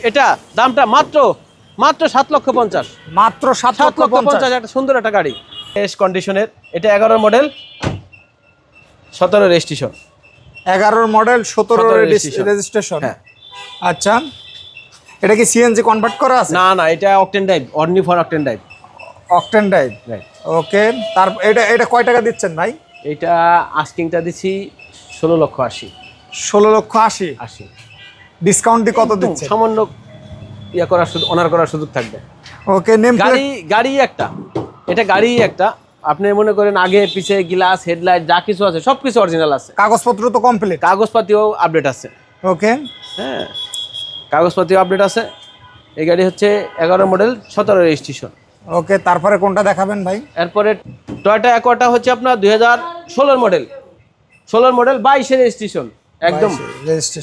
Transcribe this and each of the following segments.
এটা দামটা মাত্র মাত্র সাত লক্ষ পঞ্চাশ। মাত্র সাত সাত লক্ষ পঞ্চাশ। একটা সুন্দর একটা গাড়ি। এস কন্ডিশনের এটা এগারো মডেল সতেরো রেজিস্ট্রেশন এগারোর মডেল সতেরো 17 রেজিস্ট্রেশন হ্যাঁ। আচ্ছা। এটা কি সিএনজি কনভার্ট করা আছে? না না এটা octane drive only for octane drive octane drive right okay তার এটা এটা কয় টাকা দিচ্ছেন ভাই? এটা আস্কিংটা দিচ্ছি ষোলো লক্ষ আশি। ষোলো লক্ষ আশি। আশি। ডিসকাউন্ট কত দিচ্ছেন সামান্য ইয়া করার সুযোগ অনার করার সুযোগ থাকবে। ওকে নেম গাড়ি গাড়ি একটা। এটা গাড়ি একটা। আপনি মনে করেন আগে পিছে গ্লাস হেডলাইট যা কিছু আছে সব কিছু অরিজিনাল আছে। কাগজপত্র তো কমপ্লিট কাগজপাতিও আপডেট আছে। ওকে হ্যাঁ কাগজপাতিও আপডেট আছে। এই গাড়ি হচ্ছে এগারো মডেল সতেরো রেজিস্ট্রেশন ওকে তারপরে কোনটা দেখাবেন ভাই? এরপরে টয়টা অ্যাকোয়াটা হচ্ছে আপনার দুই হাজার ষোলোর মডেল ষোলোর মডেল বাইশে রেজিস্ট্রেশন একদম।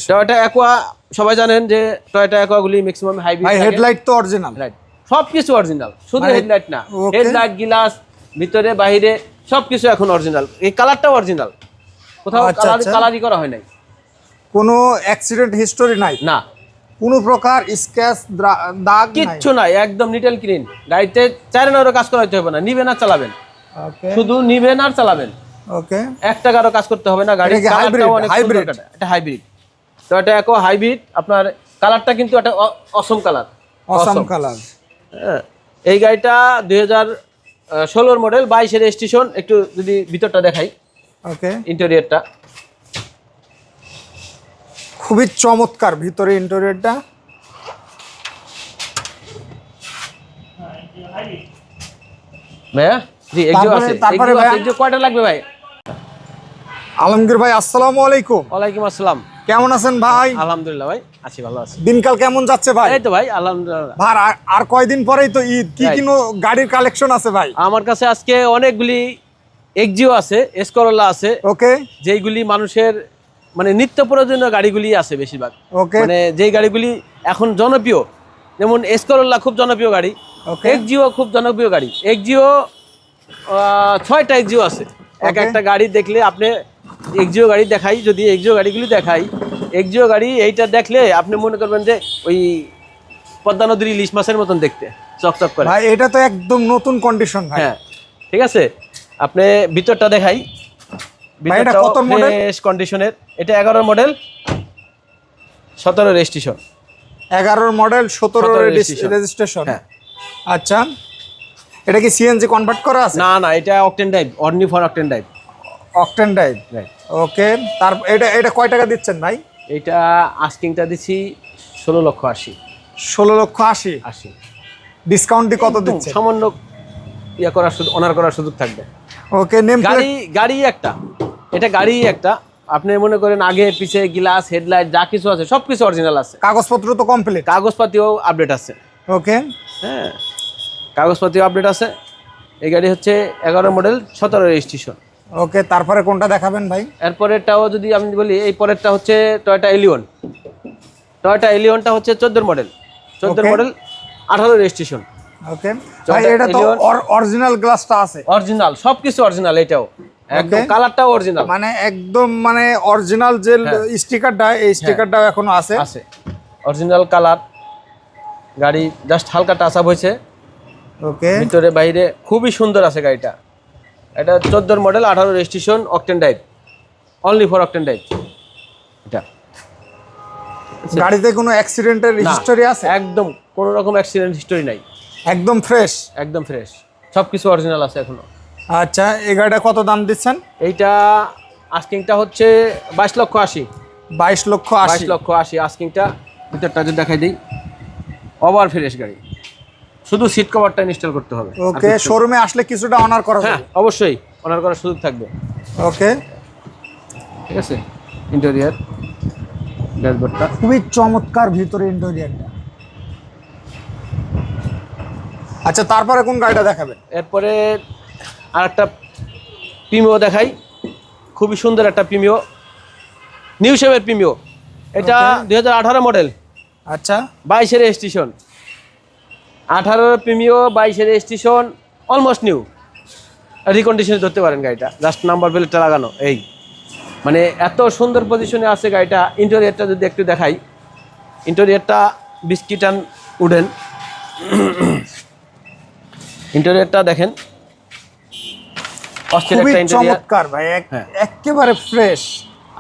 টয়টা অ্যাকোয়া সবাই জানেন যে টয়টা অ্যাকোয়াগুলি ম্যাক্সিমাম হাইব্রিড হেডলাইট তো অরিজিনাল রাইট সব কিছু অরিজিনাল শুধু মানে- হেডলাইট না। হেডলাইট গ্লাস ভিতরে বাইরে সব কিছু এখন অরিজিনাল এই কালারটাও অরিজিনাল কোথাও আচ্ছা, আচ্ছা। কালারই করা হয় নাই। কোনো অ্যাক্সিডেন্ট হিস্টোরি নাই? না। কোনো প্রকার স্ক্র্যাচ দাগ কিচ্ছু নাই। একদম নিটেল ক্লিন গাড়িতে চারে নারও কাজ করাইতে হবে না। নিবেন আর চালাবেন। শুধু নিবেন আর চালাবেন। ওকে। এক টাকারও কাজ করতে হবে না গাড়ি? Hybrid? এটা হাইব্রিড তো এটা একো হাইব্রিড আপনার কালারটা কিন্তু একটা অসম কালার অসাম কালার হ্যাঁ এই গাড়িটা দুই হাজার ষোলোর মডেল বাইশের রেজিস্ট্রেশন একটু যদি ভিতরটা দেখাই। ওকে। ইন্টেরিয়রটা খুবই চমৎকার ভিতরে ইন্টেরিয়রটা ভাইয়া জি এক্সিও আছে? এক্সিও কয়টা লাগবে ভাই? আলমগীর ভাই আসসালামু আলাইকুম। ওয়ালাইকুম আসসালাম। কেমন আছেন ভাই? আলহামদুলিল্লাহ ভাই আছি ভালো আছি। দিনকাল কেমন যাচ্ছে ভাই? এই তো ভাই আলহামদুলিল্লাহ। ভাই আর- কয়দিন পরেই তো ঈদ। কি. কিনো গাড়ির কালেকশন আছে ভাই? আমার কাছে আজকে অনেকগুলি এক্সিও আছে এসকরোলা আছে। ওকে। যেইগুলি মানুষের মানে নিত্য প্রয়োজনীয় গাড়িগুলি আছে বেশিরভাগ। ওকে। মানে যেই গাড়িগুলি এখন জনপ্রিয় যেমন এসকরোলা খুব জনপ্রিয় গাড়ি ওকে। এক্সজিও খুব জনপ্রিয় গাড়ি। এক্সজিও ছয়টা এক্সজিও আছে। এক একটা গাড়ি দেখলে আপনি এক্সজিও গাড়ি দেখাই যদি এক্সজিও গাড়িগুলি দেখাই এক্সিও গাড়ি এইটা দেখলে আপনি মনে করবেন যে ওই পদ্মা নদীর ইলিশ মাছের মতন দেখতে চকচক করে। ভাই এটা তো একদম নতুন কন্ডিশন ভাই। হ্যাঁ ঠিক আছে? আপনি ভিতরটা দেখাই। ভাই, এটা কত model? কন্ডিশনের এটা এগারো মডেল সতেরো রেজিস্ট্রেশন এগারোর মডেল সতেরো 17 registration। রেজিস্ট্রেশন হ্যাঁ। আচ্ছা। এটা কি সিএনজি কনভার্ট করা আছে? না না এটা octane drive only for octane drive octane drive right okay তার এটা এটা কয় টাকা দিচ্ছেন ভাই? এটা আস্কিংটা দিচ্ছি ষোলো লক্ষ আশি। ষোলো লক্ষ আশি? আশি। ডিসকাউন্ট দিয়ে কত দিচ্ছেন? সামান্য ইয়া করার সুযোগ অনার করার সুযোগ থাকবে। ওকে নেম গাড়ি গাড়ি একটা। এটা গাড়ি একটা। আপনি মনে করেন আগে পিছে গ্লাস হেডলাইট যা কিছু আছে সব কিছু অরিজিনাল আছে। কাগজপত্র তো কমপ্লিট কাগজপাতিও আপডেট আছে। ওকে হ্যাঁ কাগজপাতিও আপডেট আছে। এই গাড়ি হচ্ছে এগারো মডেল সতেরো রেজিস্ট্রেশন ওকে তারপরে কোনটা দেখাবেন ভাই? এরপরেরটাও যদি আমি বলি এই পরেরটা হচ্ছে টয়টা এলিয়ন টয়টা এলিয়নটা হচ্ছে চোদ্দোর মডেল চোদ্দোর. মডেল আঠারো রেজিস্ট্রেশন ওকে। ভাই এটা তো। অরিজিনাল গ্লাসটা আছে। অরিজিনাল সব কিছু অরিজিনাল এটাও একদম কালারটাও অরিজিনাল মানে একদম মানে অরিজিনাল যে হ্যাঁ। স্টিকারটা এই স্টিকারটাও এখনও আছে। আছে। অরিজিনাল কালার গাড়ি জাস্ট হালকা টাচ আপ হয়েছে। ওকে। ভিতরে বাইরে খুবই সুন্দর আছে গাড়িটা। এটা চোদ্দোর মডেল আঠারো registration octane drive only for octane drive এটা। গাড়িতে কোনো অ্যাক্সিডেন্টের হিস্টোরি আছে? একদম কোনো রকম অ্যাক্সিডেন্ট হিস্টোরি নাই। একদম ফ্রেশ একদম ফ্রেশ সব কিছু অরিজিনাল আছে এখনও। আচ্ছা এই গাড়িটা কত দাম দিচ্ছেন? এইটা আস্কিংটা হচ্ছে বাইশ লক্ষ আশি। বাইশ লক্ষ আশি। লক্ষ আশি আস্কিংটা ভিতরটা যদি দেখাই দিই। ওভার ফ্রেশ গাড়ি। শুধু সিট কভারটা ইনস্টল করতে হবে। ওকে শোরুমে আসলে কিছুটা অনার করা হ্যাঁ অবশ্যই অনার করার সুযোগ থাকবে। ওকে ঠিক আছে? ইন্টেরিয়ার ড্যাশবোর্ডটা খুবই চমৎকার ভিতরে ইন্টেরিয়রটা আচ্ছা তারপরে কোন গাড়িটা দেখাবেন? এরপরে আর একটা প্রিমিও দেখাই। খুবই সুন্দর একটা প্রিমিও নিউ শেপের প্রিমিও এটা. দুই হাজার আঠারো মডেল আচ্ছা। বাইশের স্টেশন আঠারোর প্রিমিও বাইশের স্টেশন অলমোস্ট নিউ রিকন্ডিশনে ধরতে পারেন গাড়িটা। জাস্ট নাম্বার প্লেটটা লাগানো এই। মানে এত সুন্দর পজিশনে আছে গাড়িটা। ইন্টেরিয়রটা যদি একটু দেখাই। ইন্টেরিয়রটা বিস্কিট অ্যান্ড উডেন ইন্টেরিয়রটা দেখেন। চমৎকার ভাই হ্যাঁ। একেবারে ফ্রেশ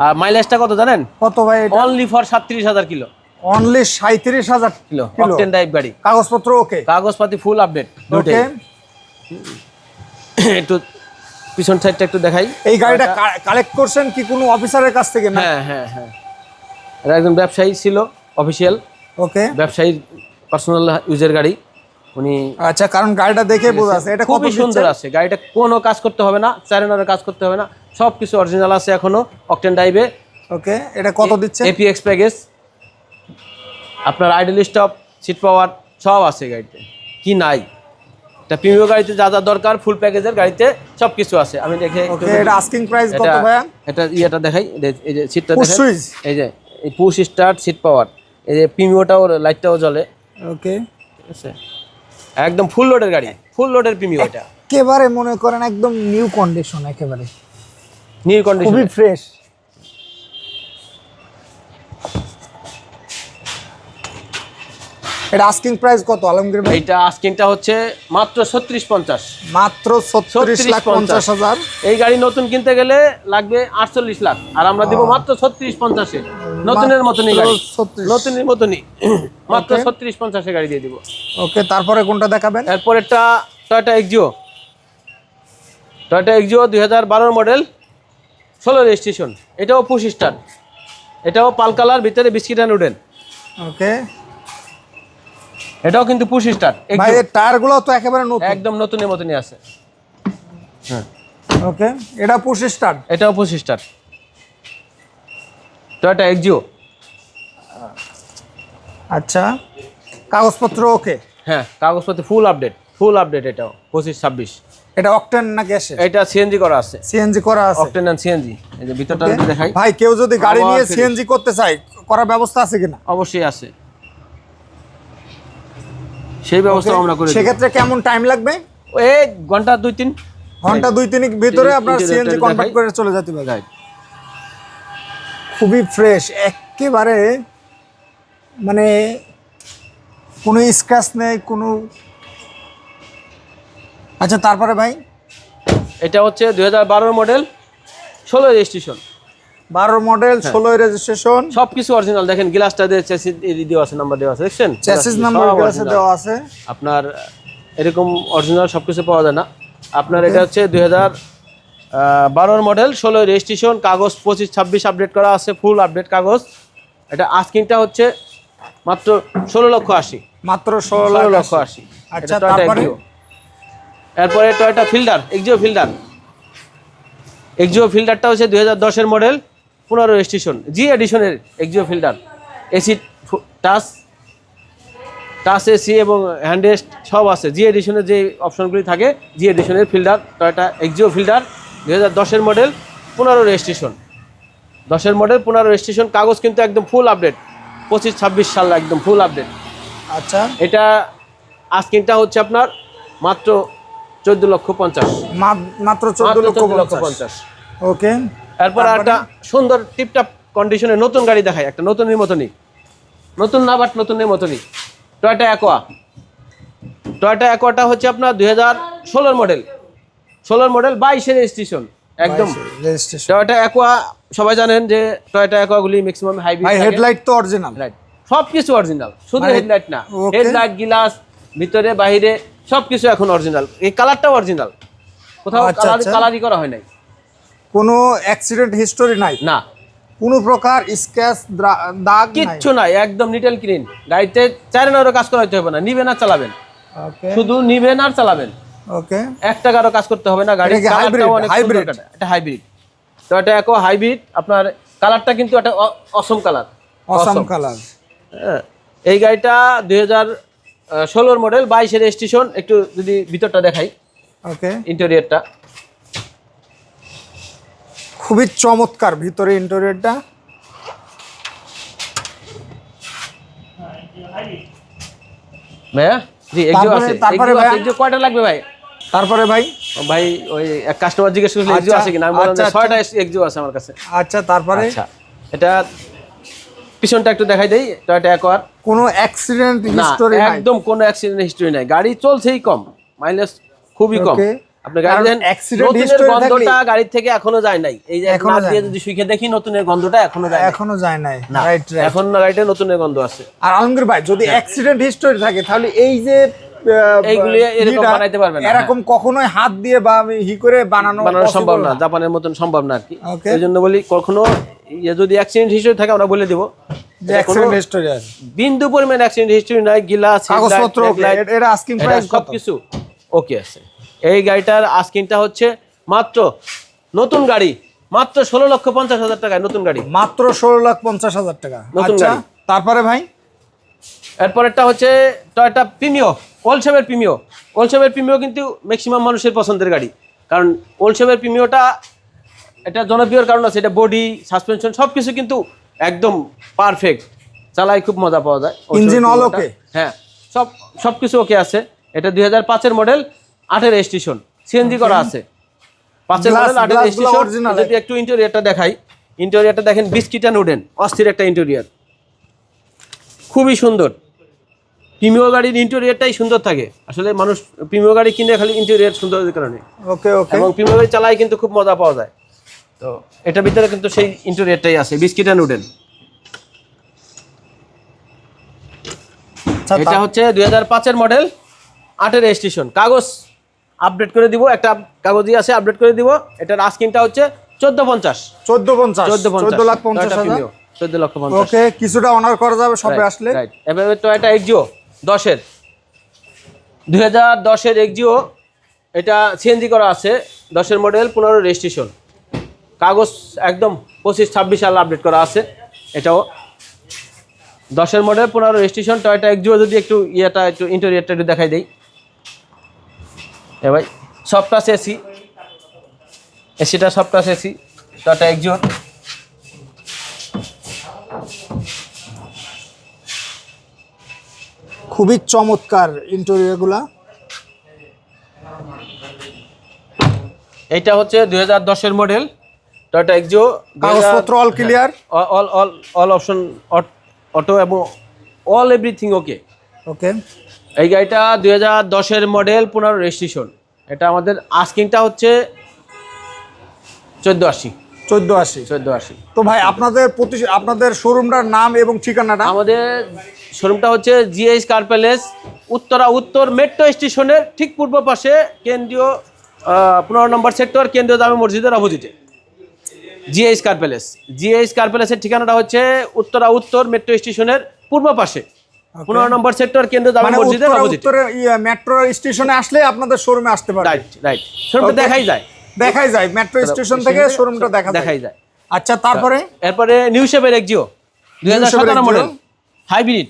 আর মাইলেজটা কত জানেন? কত ভাই অনলি ফর সাতত্রিশ হাজার কিলো। অনলি সাঁত্রিশ হাজার কিলো। কিলো। অকটেন ড্রাইভ গাড়ি। কাগজপত্র ওকে? কাগজপাতি ফুল আপডেট ওকে একটু পিছন সাইডটা একটু দেখাই। এই গাড়িটা কালেক্ট করছেন কি কোনো অফিসারের কাছ থেকে? না? হ্যাঁ হ্যাঁ হ্যাঁ। একজন ব্যবসায়ী ছিল অফিসিয়াল ওকে ব্যবসায়ীর পার্সোনাল ইউজের গাড়ি। উনি আচ্ছা কারণ গাড়িটা দেখে বোঝা যাচ্ছে এটা খুবই সুন্দর আছে। গাড়িটা কোনো কাজ করতে হবে না চারেনারের কাজ করতে হবে না। সব কিছু অরিজিনাল আছে এখনও অকটেন ড্রাইভে ওকে এটা কত দিচ্ছে এপিএক্স প্যাকেজ আপনার আইডল স্টপ সিট পাওয়ার সব আছে গাড়িতে। কি নাই? এটা প্রিমিয়াম গাড়িতে যা যা দরকার ফুল প্যাকেজের গাড়িতে সব কিছু আছে। আমি দেখে এটা আস্কিং প্রাইস কত ভাইয়া? এটা ইয়েটা দেখাই এই যে- সিটটা switch? এই যে এই পুশ স্টার্ট সিট পাওয়ার এই যে প্রিমিওটাও লাইটটাও জ্বলে। ওকে ঠিক আছে? একদম ফুল লোডের গাড়ি। ফুল লোডের প্রিমিও এটা। একেবারে মনে করেন একদম নিউ কন্ডিশন একেবারে। নিউ কন্ডিশন খুবই ফ্রেশ এটা আস্কিং প্রাইস কত আলমগীর ভাই? এইটা আস্কিংটা হচ্ছে মাত্র ছত্রিশ পঞ্চাশ। মাত্র ছত্রিশ 36 লাখ পঞ্চাশ। হাজার। এই গাড়ি নতুন কিনতে গেলে লাগবে আটচল্লিশ লাখ। আর আমরা দিব মাত্র ছত্রিশ পঞ্চাশে। নতুনের মতনই গাড়ি। নতুনের মতনই। মাত্র. ছত্রিশ পঞ্চাশে গাড়ি দিয়ে দিব। ওকে তারপরে কোনটা দেখাবেন? এরপরেরটা টয়টা এক্সিও টয়টা এক্সিও দুই হাজার বারোর মডেল ষোলো রেজিস্ট্রেশন এটাও পুশ স্টার এটাও পাল কালার ভিতরে বিস্কিট অ্যান্ড উডেন ওকে এটাও কিন্তু পুশ স্টার। ভাই এর টায়ারগুলো তো একেবারে নতুন। একদম নতুনের মতনই আছে। হ্যাঁ। ওকে এটা পুশ স্টার্ট এটাও পুশ স্টার। টয়টা এক্সিও আচ্ছা কাগজপত্র ওকে। হ্যাঁ কাগজপত্র ফুল আপডেট ফুল আপডেট এটাও পঁচিশ ছাব্বিশ। এটা অকটেন না গ্যাসে এটা সিএনজি করা আছে। সিএনজি করা আছে। অকটেন অ্যান্ড সিএনজি এই যে ভিতরটা. দেখাই ভাই কেউ যদি গাড়ি নিয়ে সিএনজি করতে চায় করার ব্যবস্থা আছে কিনা? অবশ্যই আছে। সেই ব্যবস্থা আমরা করে সেক্ষেত্রে কেমন টাইম লাগবে? এই ঘণ্টা দুই তিন। ঘণ্টা দুই তিন ভিতরে আপনার সিএনজি কনভার্ট করে চলে যেতে পারে. খুবই ফ্রেশ একেবারে মানে কোনো স্ক্র্যাচ নেই কোনো আচ্ছা তারপরে ভাই? এটা হচ্ছে দুই হাজার মডেল ষোলো রেজিস্ট্রেশন বারো মডেল হ্যাঁ। ষোলোই রেজিস্ট্রেশন সব কিছু অরিজিনাল দেখেন গ্লাসটা দিয়ে চেসিস দেওয়া আছে নাম্বার দেওয়া আছে দেখছেন? চ্যাসিস সব নাম্বার গ্লাসে দেওয়া আছে। আপনার এরকম অরিজিনাল সব কিছু পাওয়া যায় না। আপনার এটা হচ্ছে দুই হাজার বারোর মডেল ষোলো রেজিস্ট্রেশন কাগজ পঁচিশ ছাব্বিশ আপডেট করা আছে ফুল আপডেট কাগজ। এটা আস্কিংটা হচ্ছে মাত্র ষোলো লক্ষ আশি। মাত্র ষোলো লক্ষ আশি। আচ্ছা। এরপরে Toyota Fielder Axio Fielder Axio ফিল্ডারটা হচ্ছে দুই হাজার দশের মডেল পনেরো registration G এডিশনের Axio Fielder AC touch touch AC এবং হ্যান্ডেস্ট সব আছে। জি এডিশনের যে অপশনগুলি থাকে জি এডিশনের ফিল্ডার টয়টা এক্সিও ফিল্ডার দুই হাজার দশের মডেল পনেরো রেজিস্ট্রেশন দশের মডেল পনেরো রেজিস্ট্রেশন কাগজ কিন্তু একদম ফুল আপডেট পঁচিশ ছাব্বিশ সাল একদম ফুল আপডেট আচ্ছা। এটা আজকিনটা হচ্ছে আপনার মাত্র চোদ্দ লক্ষ পঞ্চাশ। মাত্র চোদ্দ লক্ষ পঞ্চাশ। ওকে এরপর একটা সুন্দর টিপটাপ কন্ডিশনের নতুন গাড়ি দেখায় একটা নতুনের মতনই নতুন না বাট নতুনের মতনই টয়টা অ্যাকোয়া টয়টা অ্যাকোয়াটা হচ্ছে আপনার দুই হাজার ষোলোর মডেল ষোলোর মডেল বাইশের রেজিস্ট্রেশন একদম। টয়টা অ্যাকোয়া সবাই জানেন যে টয়টা অ্যাকোয়াগুলি ম্যাক্সিমাম হাইব্রিড হেডলাইট তো অরিজিনাল রাইট সব কিছু অরিজিনাল শুধু মানে- হেডলাইট না। হেডলাইট গ্লাস ভিতরে বাইরে সব কিছু এখন অরিজিনাল এই কালারটাও অরিজিনাল কোথাও আচ্ছা, আচ্ছা। কালারই করা হয় নাই। কোনো অ্যাক্সিডেন্ট হিস্টোরি নাই। না। কোনো প্রকার স্ক্র্যাচ দাগ কিচ্ছু নাই একদম নিটেল ক্লিন গাড়িতে চারেন আরও কাজ করাইতে হবে না নিবেন আর চালাবেন। ওকে শুধু নিবেন আর চালাবেন। ওকে এক টাকারও কাজ করতে হবে না গাড়ি? Hybrid? এটা হাইব্রিড তো এটা একো হাইব্রিড আপনার কালারটা কিন্তু একটা অসম কালার অসাম কালার হ্যাঁ। এই গাড়িটা দুই হাজার ষোলোর মডেল বাইশের স্টেশন একটু যদি ভিতরটা দেখাই। ওকে ইন্টেরিয়রটা খুবই চমৎকার ভিতরে ইন্টেরিয়রটা। ভাইয়া জি এক্সিও আছে। তারপরে এক্সিও আছে কয়টা লাগবে ভাই? তারপরে ভাই? ভাই ওই এক কাস্টমার জিজ্ঞেস করছিল এক্সিও আচ্ছা, আছে কিনা? আমি বললাম যে আচ্ছা, এক্সিও আছে আমার কাছে। আচ্ছা তারপরে? আচ্ছা এটা পিছনটা একটু দেখাই দেই টয়টা অ্যাকোয়ার কোনো অ্যাক্সিডেন্ট না হিস্টোরি নাই। একদম কোনো অ্যাক্সিডেন্ট হিস্টরি নাই। গাড়ি চলছেই কম মাইলেজ খুবই কম. আপনি গাড়ি দেন নতুনের গন্ধটা গাড়ির থেকে এখনও যায় নাই। এই যে এখনও দিয়ে যদি শুইকে দেখি নতুনের গন্ধটা এখনও যায় এখনও যায় নাই। রাইট এখন গাড়িটা নতুনের গন্ধ আছে। আর আলমগীর ভাই যদি অ্যাক্সিডেন্ট হিস্টোরি থাকে তাহলে এই যে এইগুলি এরকম বানাইতে না, এরকম কখনোই হাত দিয়ে বা হি করে বানানো বানানো সম্ভব না জাপানের মতন সম্ভব না আর কি। এই জন্য বলি কখনো ইয়ে যদি অ্যাক্সিডেন্ট হিস্টরি থাকে আমরা বলে দিব। অ্যাক্সিডেন্ট হিস্টোরি আছে। বিন্দু পরিমাণ অ্যাক্সিডেন্ট হিস্ট্রি নাই গিলাস কাগজপত্র এটা asking price কত? সব কিছু ওকে আছে। এই গাড়িটার আস্কিংটা হচ্ছে মাত্র নতুন গাড়ি মাত্র ষোলো লক্ষ পঞ্চাশ হাজার টাকায় নতুন গাড়ি। মাত্র ষোলো লাখ পঞ্চাশ হাজার টাকা। নতুন আচ্ছা গাড়ি। তারপরে ভাই? এরপরেরটা হচ্ছে টয়টা প্রিমিও ওলসেভের প্রিমিও ওলসেভের প্রিমিও কিন্তু ম্যাক্সিমাম মানুষের পছন্দের গাড়ি। কারণ ওলসেভের প্রিমিওটা এটা জনপ্রিয়র কারণ আছে এটা বডি সাসপেনশন সব কিছু কিন্তু একদম পারফেক্ট চালায় খুব মজা পাওয়া যায়। All Premioটা। okay? হ্যাঁ সব সব কিছু ওকে আছে। এটা দুই হাজার পাঁচের মডেল আটের স্টেশন সিএনজি করা আছে। পাঁচের মডেল আটের original, যদি একটু ইন্টেরিয়রটা দেখাই ইন্টেরিয়রটা দেখেন বিস্কিট অ্যান্ড উডেন অস্থির একটা ইন্টেরিয়র খুবই সুন্দর। প্রিমিয় গাড়ির ইন্টেরিয়রটাই সুন্দর থাকে। আসলে মানুষ প্রিমিয় গাড়ি কিনে খালি ইন্টেরিয়র সুন্দরের কারণে। ওকে ওকে এবং প্রিমিয় গাড়ি চালাই কিন্তু খুব মজা পাওয়া যায়। তো এটার ভিতরে কিন্তু সেই ইন্টেরিয়রটাই আছে বিস্কিট অ্যান্ড উডেন এটা হচ্ছে দুই হাজার পাঁচের মডেল আটের রেজিস্ট্রেশন কাগজ। আপডেট করে দিব একটা কাগজই আছে আপডেট করে দিব। এটার আস্কিংটা হচ্ছে চোদ্দ পঞ্চাশ। চোদ্দ পঞ্চাশ চোদ্দ লাখ পঞ্চাশ হাজার। চোদ্দ লক্ষ পঞ্চাশ। ওকে কিছুটা অনার করা যাবে সবে আসলে। রাইট এভাবে টয়টা এক্সিও দশের। দুই হাজার দশের এক্সিও এটা সিএনজি করা আছে দশের মডেল পনেরো রেজিস্ট্রেশন কাগজ একদম পঁচিশ ছাব্বিশ সাল আপডেট করা আছে এটাও। দশের মডেল পনেরো রেজিস্ট্রেশন টয়টা এক্সিও যদি একটু ইয়েটা একটু ইন্টেরিয়রটা একটু দেখাই দেই। এ ভাই সফটাস এসি এসিটা সফটাস এসি টয়টা এক্সিও খুবই চমৎকার ইন্টেরিয়রগুলা। এইটা হচ্ছে দুই হাজার দশের মডেল টয়টা এক্সিও কাগজপত্র all clear all all all option auto এবং অল এভরিথিং ওকে ওকে এই গাড়িটা দুই হাজার দশের মডেল পনেরো রেজিস্ট্রেশন এটা আমাদের আস্কিংটা হচ্ছে চোদ্দ আশি। চোদ্দ আশি। চোদ্দ আশি। তো ভাই আপনাদের প্রতি আপনাদের শোরুমটার নাম এবং ঠিকানাটা? আমাদের শোরুমটা হচ্ছে জিএইচ কার প্যালেস উত্তরা উত্তর মেট্রো স্টেশনের ঠিক পূর্ব পাশে কেন্দ্রীয় পনেরো নম্বর সেক্টর কেন্দ্রীয় জামে মসজিদের অপোজিটে GH car palace GH car প্যালেসের ঠিকানাটা হচ্ছে উত্তরা উত্তর মেট্রো স্টেশনের পূর্ব পাশে। পনেরো নম্বর সেক্টর কেন্দ্রীয় জামে মসজিদের অপোজিটে মেট্রো স্টেশনে আসলে আপনাদের শোরুমে আসতে পারে রাইট রাইট শোরুমটা দেখাই যায়। দেখাই যায় মেট্রো স্টেশন থেকে শোরুমটা দেখা দেখাই যায়। আচ্ছা তারপরে? এরপরে নিউ শেপের এক্সিও দুই হাজার সতেরো? মডেল হাইব্রিড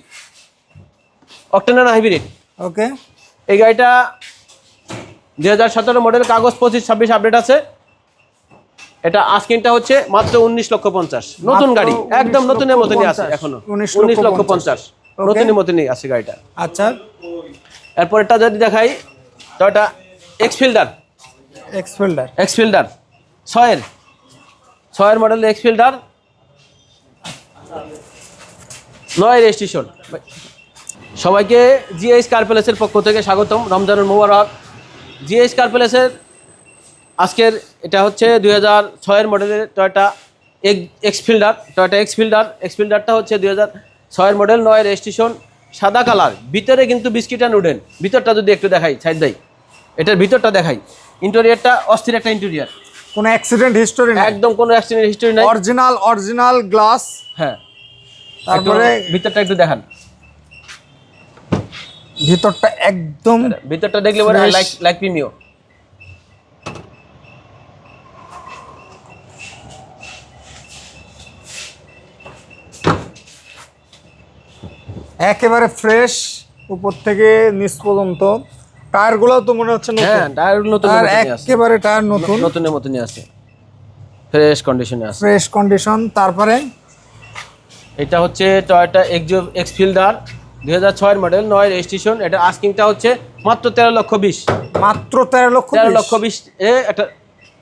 অক্টেনার হাইব্রিড ওকে এই গাড়িটা দুই হাজার সতেরো মডেল কাগজ পঁচিশ ছাব্বিশ আপডেট আছে। এটা আস্কিংটা হচ্ছে মাত্র উনিশ লক্ষ পঞ্চাশ। নতুন গাড়ি একদম নতুনের লক্ষ মতনই আছে এখনও। 19 উনিশ লক্ষ পঞ্চাশ. নতুনের মতনই আছে গাড়িটা। আচ্ছা। এরপর এটা যদি দেখাই তো এটা X Fielder X Fielder X Fielder ছয়ের। ছয়ের মডেল এক্স ফিল্ডার নয় রেজিস্ট্রেশন সবাইকে জিএইচ কার প্যালেসের পক্ষ থেকে স্বাগতম। রমজানুল মুবারক। জিএইচ কার প্যালেসের আজকের এটা হচ্ছে দুই হাজার ছয়ের মডেলের Toyota X Fielder Toyota X Fielder X ফিল্ডারটা হচ্ছে দুই হাজার ছয়ের মডেল নয় রেজিস্ট্রেশন সাদা কালার ভিতরে কিন্তু বিস্কিট অ্যান্ড উডেন ভিতরটা যদি একটু দেখাই সাইড দেয় এটার ভিতরটা দেখাই। ইন্টেরিয়ারটা অস্থির একটা ইন্টেরিয়ার কোনো অ্যাক্সিডেন্ট হিস্টোরি নাই। একদম কোনো অ্যাক্সিডেন্ট হিস্টরি নাই। অরিজিনাল অরিজিনাল গ্লাস হ্যাঁ। তারপরে ভিতরটা একটু দেখান। ভিতরটা একদম ভিতরটা দেখলে পরে. লাইক লাইক প্রিমিও একেবারে ফ্রেশ উপর থেকে নিচ পর্যন্ত। টায়ারগুলো তো মনে হচ্ছে হ্যাঁ নতুন টায়ার নতুন আর একেবারে টায়ার নতুন। নতুনের মতনই আছে। ফ্রেশ কন্ডিশনে আছে। ফ্রেশ কন্ডিশন তারপরে? এটা হচ্ছে টয়োটা এক্স ফিল্ডার দুই হাজার ছয়ের মডেল নয় রেজিস্ট্রেশন এটা আস্কিংটা হচ্ছে মাত্র তেরো লক্ষ বিশ। মাত্র তেরো লক্ষ তেরো। লক্ষ বিশ এ একটা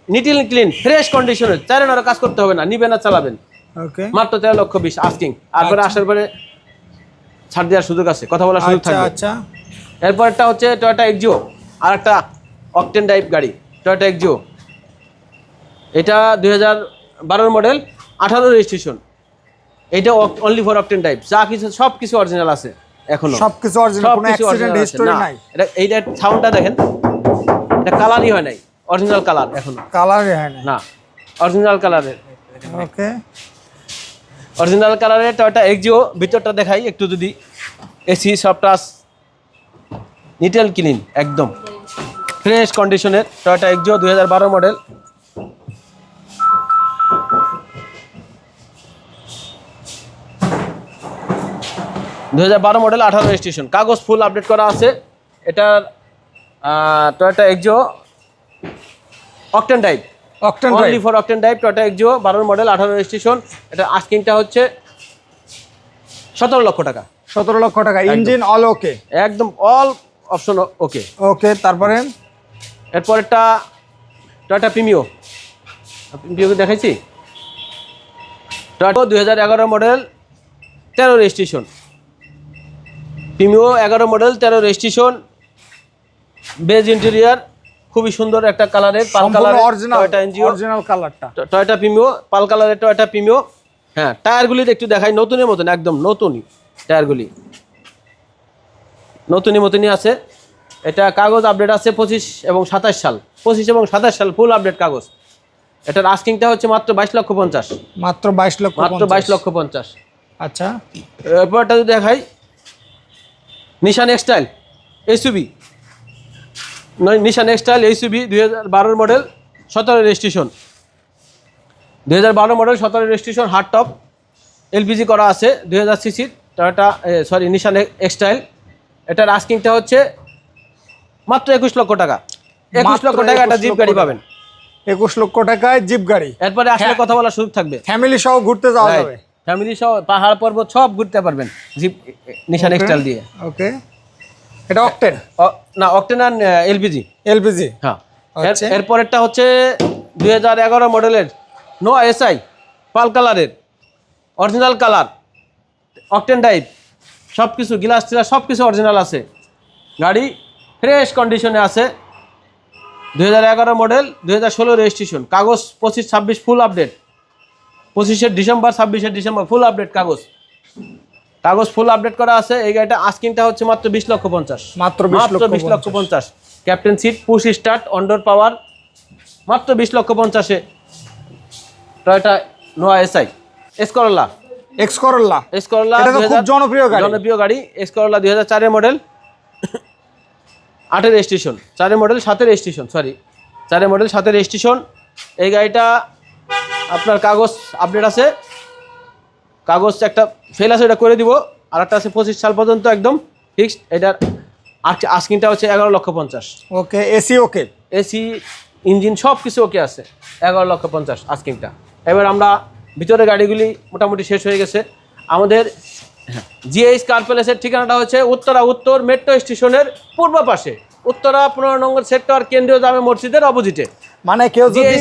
নিটিল ক্লিন ফ্রেশ কন্ডিশনে চারেন আরও কাজ করতে হবে না নিবেন আর চালাবেন। ওকে মাত্র তেরো লক্ষ বিশ আস্কিং তারপরে আসার পরে ছাড় দেওয়ার সুযোগ আছে কথা বলার সুযোগ আচ্ছা থাকবে। আচ্ছা। এরপরটা হচ্ছে টয়োটা এক্সিও আর একটা অকটেন টাইপ গাড়ি টয়োটা এক্সিও এটা দুই হাজার বারোর মডেল আঠারো রেজিস্ট্রেশন এটা অনলি ফর অকটেন টাইপ যা কিছু সব কিছু অরিজিনাল আছে এখনও। সব কিছু হিস্টোরি নাই। এটা এইটার সাউন্ডটা দেখেন এটা কালারই হয় নাই অরিজিনাল কালার এখনও। কালারই হয় না না অরিজিনাল কালারের ওকে অরিজিনাল কালারের টয়টা এক্সিও ভিতরটা দেখাই, একটু যদি এসি সব টাচ নিট অ্যান্ড ক্লিন একদম। ফ্রেশ কন্ডিশনের টয়টা এক্সিও দুই হাজার বারো মডেল দু হাজার বারো মডেল আঠারো রেজিস্ট্রেশন কাগজ ফুল আপডেট করা আছে। এটার Toyota Axio octane type octane only for octane type Toyota Axio বারোর মডেল আঠারো রেজিস্ট্রেশন এটা আস্কিংটা হচ্ছে সতেরো লক্ষ টাকা। সতেরো লক্ষ টাকা ইঞ্জিন অল ওকে একদম অল অপশন ওকে ওকে তারপরে? এরপরেরটা টয়টা প্রিমিও প্রিমিওকে দেখাইছি? টয়টা দুই হাজার এগারো মডেল তেরো রেজিস্ট্রেশন প্রিমিও এগারো মডেল তেরো রেজিস্ট্রেশন বেজ ইন্টেরিয়ার খুবই সুন্দর একটা কালারের পাল কালারের অরিজিনাল টয়টা এনজিও অরিজিনাল কালারটা টয়টা প্রিমিও পাল কালারের টয়টা প্রিমিও হ্যাঁ টায়ারগুলি একটু দেখাই নতুনের মতন একদম নতুনই টায়ারগুলি। নতুনই মতনই আছে। এটা কাগজ আপডেট আছে পঁচিশ এবং সাতাশ সাল। পঁচিশ এবং সাতাশ সাল ফুল আপডেট কাগজ। এটার আস্কিংটা হচ্ছে মাত্র বাইশ লক্ষ পঞ্চাশ। মাত্র বাইশ লক্ষ মাত্র বাইশ লক্ষ পঞ্চাশ। আচ্ছা। এরপরটা যদি দেখাই নিশান এক্সটাইল এসুবি নিশান এক্সটাইল এসুবি দুই হাজার মডেল সতেরো রেজিস্ট্রেশন দুই হাজার বারো মডেল সতেরো রেজিস্ট্রেশন হার্ড টপ এলপিজি করা আছে দুই হাজার সিসির টয়োটা সরি নিশান এক্সটাইল এটার আস্কিংটা হচ্ছে মাত্র একুশ লক্ষ টাকা। একুশ লক্ষ টাকা একটা জিপ গাড়ি পাবেন। একুশ লক্ষ টাকায় জিপ গাড়ি। এরপরে আসলে হ্যাঁ। কথা বলার সুযোগ থাকবে। ফ্যামিলি সহ ঘুরতে যাওয়া যাবে। ফ্যামিলি সহ পাহাড় পর্বত সব ঘুরতে পারবেন জিপ নিশান এক্সটাইল দিয়ে। ওকে এটা অকটেন। না অকটেন আর এলপিজি। এলপিজি। হ্যাঁ। আচ্ছা। এর- এরপরেরটা হচ্ছে দুই হাজার এগারো মডেলের নো এসআই পাল কালারের অরিজিনাল কালার অকটেন টাইপ সব কিছু গ্লাস টিলাস সব কিছু অরিজিনাল আছে। গাড়ি ফ্রেশ কন্ডিশনে আছে। দুই হাজার এগারো মডেল দুই হাজার ষোলো রেজিস্ট্রেশন কাগজ পঁচিশ ছাব্বিশ ফুল আপডেট পঁচিশের ডিসেম্বর ছাব্বিশের ডিসেম্বর ফুল আপডেট কাগজ। কাগজ ফুল আপডেট করা আছে। এই গাড়িটা আস্কিংটা হচ্ছে মাত্র বিশ লক্ষ পঞ্চাশ। মাত্র মাত্র বিশ লক্ষ পঞ্চাশ। ক্যাপ্টেন সিট পুশ স্টার্ট অন্ডোর পাওয়ার মাত্র বিশ লক্ষ পঞ্চাশে। টয়টা নোয়া এসআই এসকরলা এক্স করল্লা এসকরলা এটা তো খুব জনপ্রিয় গাড়ি। জনপ্রিয় গাড়ি। এসকরলা দুই হাজার চারের মডেল আটের স্টেশন চারের মডেল সাতের স্টেশন সরি চারের মডেল সাতের স্টেশন এই গাড়িটা আপনার কাগজ আপডেট আছে। কাগজ একটা ফেল আছে এটা করে দিব। আর একটা আছে পঁচিশ সাল পর্যন্ত একদম ফিক্সড এটার আস্কিংটা হচ্ছে এগারো লক্ষ পঞ্চাশ। Okay AC okay? AC engine সব কিছু ওকে আছে। এগারো লক্ষ পঞ্চাশ আস্কিংটা এবার আমরা ভিতরে গাড়িগুলি মোটামুটি শেষ হয়ে গেছে। আমাদের জিএইচ কার প্যালেসের ঠিকানাটা হচ্ছে উত্তরা উত্তর মেট্রো স্টেশনের পূর্ব পাশে। উত্তরা পনেরো নম্বর সেক্টর কেন্দ্রীয় জামে মসজিদের অপোজিটে মানে কেউ যদি।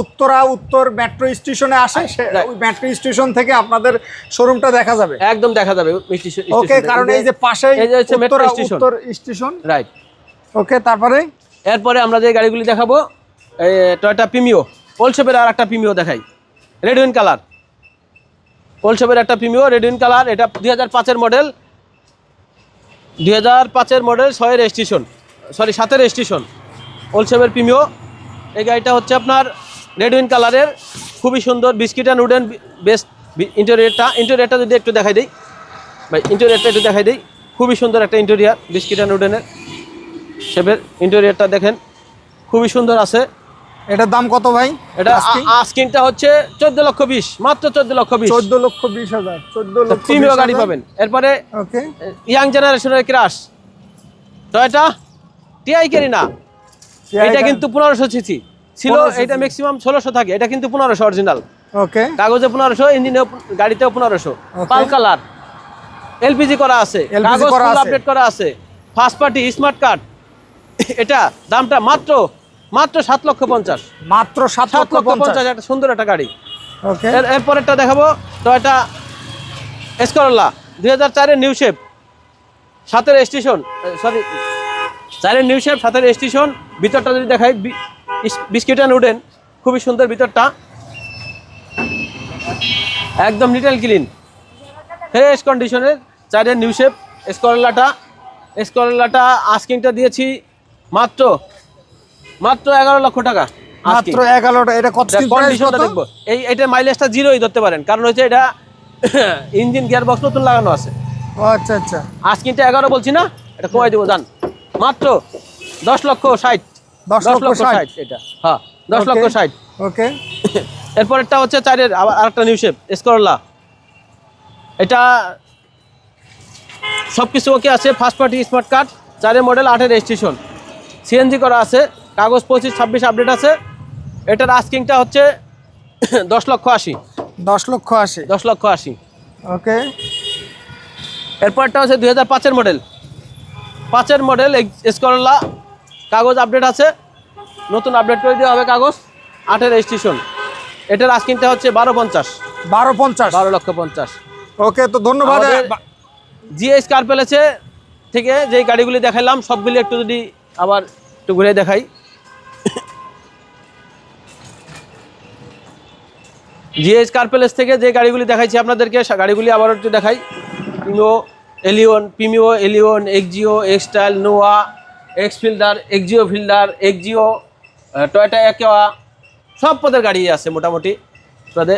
উত্তরা উত্তর মেট্রো স্টেশনে আসে ওই মেট্রো স্টেশন থেকে আপনাদের শোরুমটা দেখা যাবে। একদম দেখা যাবে ওকে কারণ এই যে পাশে উত্তর স্টেশন রাইট ওকে তারপরে? এরপরে আমরা যে গাড়িগুলি দেখাবো টয়টা প্রিমিও ওলসেপের আর একটা প্রিমিও দেখাই। রেড উইন কালার ওলসেপের একটা প্রিমিও রেড উইন কালার এটা দুই হাজার পাঁচের মডেল দুই হাজার পাঁচের মডেল ছয়ের স্টেশন সরি সাতের স্টেশন ওলসেপের প্রিমিও এই গাড়িটা হচ্ছে আপনার রেড উইন কালারের খুবই সুন্দর বিস্কিট অ্যান্ড উডেন বেস্ট ইন্টেরিয়রটা ইন্টেরিয়রটা যদি একটু দেখাই দিই ভাই ইন্টেরিয়রটা একটু দেখাই দিই। খুবই সুন্দর একটা ইন্টেরিয়ার বিস্কিট অ্যান্ড উডেনের শেপের ইন্টেরিয়রটা দেখেন। খুবই সুন্দর আছে। এটার দাম কত ভাই? এটা আস্কিংটা হচ্ছে চোদ্দ লক্ষ বিশ মাত্র চোদ্দ লক্ষ বিশ। চোদ্দ লক্ষ বিশ হাজার চোদ্দ লক্ষ প্রিমিয় গাড়ি পাবেন। এরপরে ওকে ইয়াং জেনারেশনের ক্রাশ টয়টা টিআই কেরি না। এটা কিন্তু পনেরোশো সিসি। ছিল এটা ম্যাক্সিমাম ষোলোশো থাকে এটা কিন্তু পনেরোশো অরিজিনাল ওকে কাগজে পনেরোশো ইঞ্জিনে গাড়িতেও পনেরোশো। পাল কালার। এলপিজি করা আছে কাগজ আপডেট করা আছে। ফার্স্ট পার্টি স্মার্ট কার্ড এটা দামটা মাত্র মাত্র সাত লক্ষ পঞ্চাশ। মাত্র সাত সাত লক্ষ পঞ্চাশ একটা সুন্দর একটা গাড়ি। ওকে এর এরপরেরটা দেখাবো এটা এসকরলা দুই হাজার চারের নিউ শেপ সাতের স্টেশন সরি চারের নিউ শেপ সাতের স্টেশন ভিতরটা যদি দেখাই বিস্কিট অ্যান্ড উডেন খুবই সুন্দর ভিতরটা। একদম নিট অ্যান্ড ক্লিন ফ্রেশ কন্ডিশনের চারের নিউ শেপ স্করলাটা স্করলাটা আস্কিংটা দিয়েছি মাত্র মাত্র এগারো লক্ষ টাকা মাত্র এগারোটা এটা কত কন্ডিশনটা দেখব। এই এটা মাইলেজটা জিরোই ধরতে পারেন কারণ হচ্ছে এটা ইঞ্জিন গিয়ার বক্স নতুন লাগানো আছে। আচ্ছা আচ্ছা। আজ কিন্তু এগারো বলছি না এটা কমাই দেবো জান। মাত্র দশ লক্ষ ষাট। দশ লক্ষ ষাট। এটা। হ্যাঁ দশ লক্ষ ষাট। ওকে এরপরেরটা হচ্ছে চারের আবার আরেকটা নিউ শেপ এসকরলা এটা সব কিছু ওকে আছে ফার্স্ট পার্টি স্মার্ট কার্ড চারের মডেল আটের রেজিস্ট্রেশন সিএনজি করা আছে কাগজ পঁচিশ ছাব্বিশ আপডেট আছে। এটার আস্কিংটা হচ্ছে দশ লক্ষ আশি। দশ লক্ষ আশি। দশ লক্ষ আশি। ওকে এরপরটা হচ্ছে দুই হাজার পাঁচের মডেল পাঁচের মডেল স্করলা কাগজ আপডেট আছে। নতুন আপডেট করে দেওয়া হবে কাগজ। আটের রেজিস্ট্রেশন এটার আস্কিংটা হচ্ছে বারো পঞ্চাশ। বারো পঞ্চাশ। বারো লক্ষ পঞ্চাশ। ওকে তো ধন্যবাদ। জিএস কার প্যালেসে থেকে যেই গাড়িগুলি দেখালাম সবগুলি একটু যদি আবার একটু ঘুরে দেখাই। জিএস কার প্যালেস থেকে যে গাড়িগুলি দেখাইছি আপনাদেরকে গাড়িগুলি আবার একটু দেখাই। Premio Allion Premio Allion Axio এক্সটাইল, Noah X Fielder Axio Fielder Axio Toyota, Aqua, সব পদের গাড়ি আছে মোটামুটি। পদে